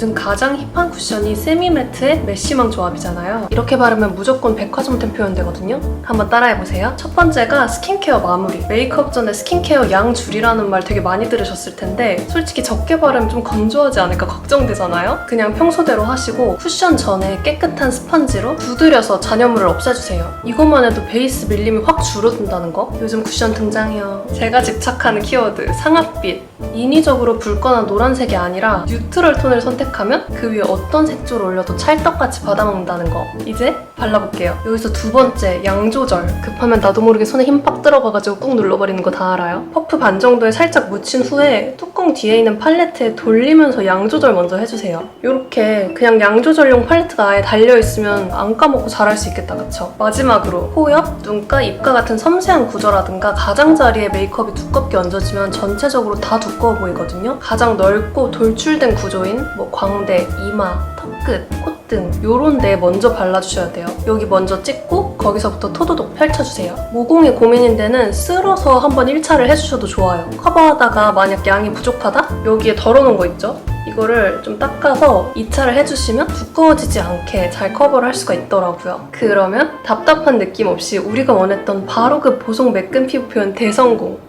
요즘 가장 힙한 쿠션이 세미매트의 메쉬망 조합이잖아요. 이렇게 바르면 무조건 백화점템 표현되거든요. 한번 따라해보세요. 첫 번째가 스킨케어 마무리. 메이크업 전에 스킨케어 양 줄이라는 말 되게 많이 들으셨을 텐데 솔직히 적게 바르면 좀 건조하지 않을까 걱정되잖아요. 그냥 평소대로 하시고 쿠션 전에 깨끗한 스펀지로 두드려서 잔여물을 없애주세요. 이것만 해도 베이스 밀림이 확 줄어든다는 거. 요즘 쿠션 등장해요. 제가 집착하는 키워드 상아빛. 인위적으로 붉거나 노란색이 아니라 뉴트럴 톤을 선택 하면 그 위에 어떤 색조를 올려도 찰떡같이 받아먹는다는 거. 이제 발라볼게요. 여기서 두 번째, 양 조절. 급하면 나도 모르게 손에 힘빡 들어가가지고 꾹 눌러버리는 거 다 알아요? 퍼프 반 정도에 살짝 묻힌 후에 뚜껑 뒤에 있는 팔레트에 돌리면서 양 조절 먼저 해주세요. 이렇게 그냥 양 조절용 팔레트가 아예 달려있으면 안 까먹고 잘할 수 있겠다, 그쵸? 마지막으로 호엽, 눈가, 입가 같은 섬세한 구조라든가 가장자리에 메이크업이 두껍게 얹어지면 전체적으로 다 두꺼워 보이거든요. 가장 넓고 돌출된 구조인 뭐 광대, 이마, 턱끝, 콧등 요런 데 먼저 발라주셔야 돼요. 여기 먼저 찍고 거기서부터 토도독 펼쳐주세요. 모공이 고민인 데는 쓸어서 한번 1차를 해주셔도 좋아요. 커버하다가 만약 양이 부족하다? 여기에 덜어놓은 거 있죠? 이거를 좀 닦아서 2차를 해주시면 두꺼워지지 않게 잘 커버를 할 수가 있더라고요. 그러면 답답한 느낌 없이 우리가 원했던 바로 그 보송 매끈 피부 표현 대성공!